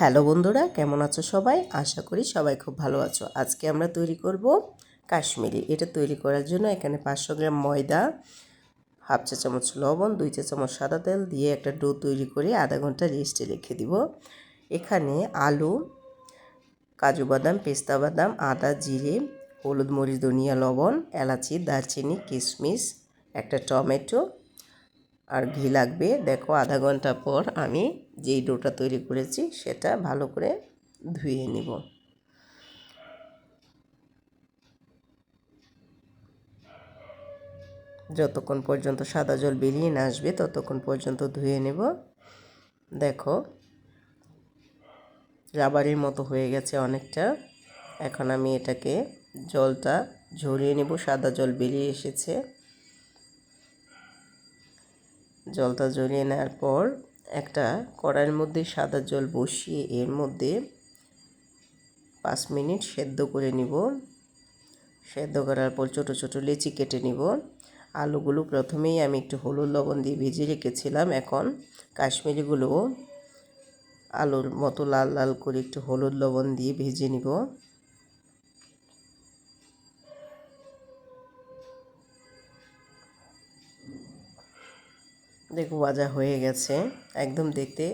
Hello বন্ধুরা, কেমন আছো সবাই? আশা করি সবাই খুব ভালো আছো। আজকে আমরা তৈরি করব কাশ্মীরি। এটা তৈরি করার জন্য এখানে পাঁচশো গ্রাম ময়দা, হাফ চা চামচ লবণ, দুই চা চামচ সাদা তেল দিয়ে একটা ডো তৈরি করে আধা ঘণ্টা রেস্টে রেখে দিব। এখানে আলু, কাজু বাদাম, পেস্তা বাদাম, আদা, জিরে, হলুদ, মরিচ, ধনিয়া, লবণ, এলাচি, দারচিনি, কিশমিশ, একটা টমেটো আর ঘি লাগবে। দেখো আধা ঘণ্টা পর আমি যেই ডোটা তৈরি করেছি সেটা ভালো করে ধুয়ে নিব। যতক্ষণ পর্যন্ত সাদা জল বেরিয়ে না আসবে ততক্ষণ পর্যন্ত ধুয়ে নেব। দেখো রাবারের মতো হয়ে গেছে অনেকটা। এখন আমি এটাকে জলটা ঝরিয়ে নেব। সাদা জল বেরিয়ে এসেছে। জলটা জ্বলিয়ে নেওয়ার পর একটা কড়াইয়ের মধ্যে সাদা জল বসিয়ে এর মধ্যে পাঁচ মিনিট সেদ্ধ করে নিব। সেদ্ধ করার পর ছোটো ছোটো লেচি কেটে নিব। আলুগুলো প্রথমেই আমি একটু হলুদ লবণ দিয়ে ভেজে রেখেছিলাম। এখন কাশ্মীরিগুলো আলুর মতো লাল লাল করে একটু হলুদ লবণ দিয়ে ভেজে নিব। দেখো ভাজা হয়ে গেছে। একদম দেখতে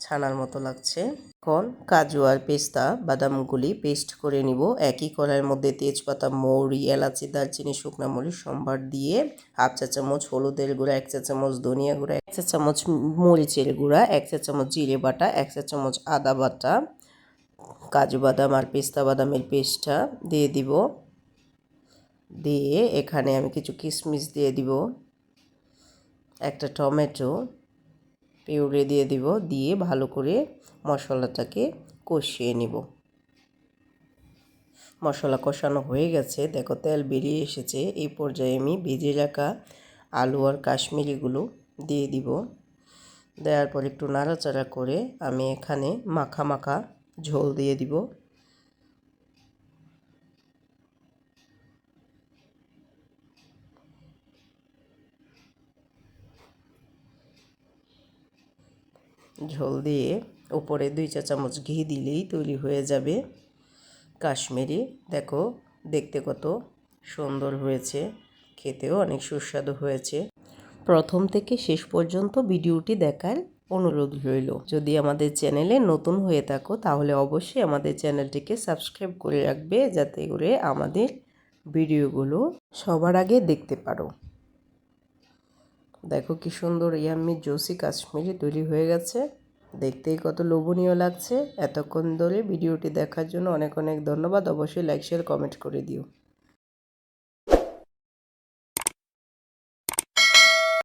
ছানার মতো লাগছে। এখন কাজু আর পেস্তা, বাদামগুলি পেস্ট করে নিব। একই কড়াইয়ের মধ্যে তেজপাতা, মৌরি, এলাচি, দারচিনি, শুকনো মরিচ, সম্বার দিয়ে হাফ চা চামচ হলুদের গুঁড়া, এক চা চামচ ধনিয়া গুঁড়া, এক চা চামচ মরিচের গুঁড়া, এক চা চামচ জিরে বাটা, এক চা চামচ আদা বাটা, কাজু বাদাম আর পেস্তা বাদামের পেস্টটা দিয়ে দিব। দিয়ে এখানে আমি কিছু কিশমিশ দিয়ে দিব। একটা টমেটো পিউরে দিয়ে দিব, দিয়ে ভালো করে মশলাটাকে কষিয়ে নিব। মশলা কষানো হয়ে গেছে। দেখো, তেল বেরিয়ে এসেছে। এই পর্যায়ে আমি ভেজে রাখা আলু আর কাশ্মীরিগুলো দিয়ে দিব। দেওয়ার পর একটু নাড়াচাড়া করে আমি এখানে মাখা মাখা ঝোল দিয়ে দিব। ঝোল দিয়ে উপরে দুই চা চামচ ঘি দিলেই তৈরি হয়ে যাবে কাশ্মীরি। দেখো, দেখতে কত সুন্দর হয়েছে। খেতেও অনেক সুস্বাদু হয়েছে। প্রথম থেকে শেষ পর্যন্ত ভিডিওটি দেখার অনুরোধ রইল। যদি আমাদের চ্যানেলে নতুন হয়ে থাকো, তাহলে অবশ্যই আমাদের চ্যানেলটিকে সাবস্ক্রাইব করে রাখবে, যাতে করে আমাদের ভিডিওগুলো সবার আগে দেখতে পারো। দেখো কি সুন্দর ইয়াম্মি জোসি কাশ্মীরি তৈরি হয়ে গেছে। দেখতেই কত লোভনীয় লাগছে। এতক্ষণ ধরে ভিডিওটি দেখার জন্য অনেক অনেক ধন্যবাদ। অবশ্যই লাইক শেয়ার কমেন্ট করে দিও।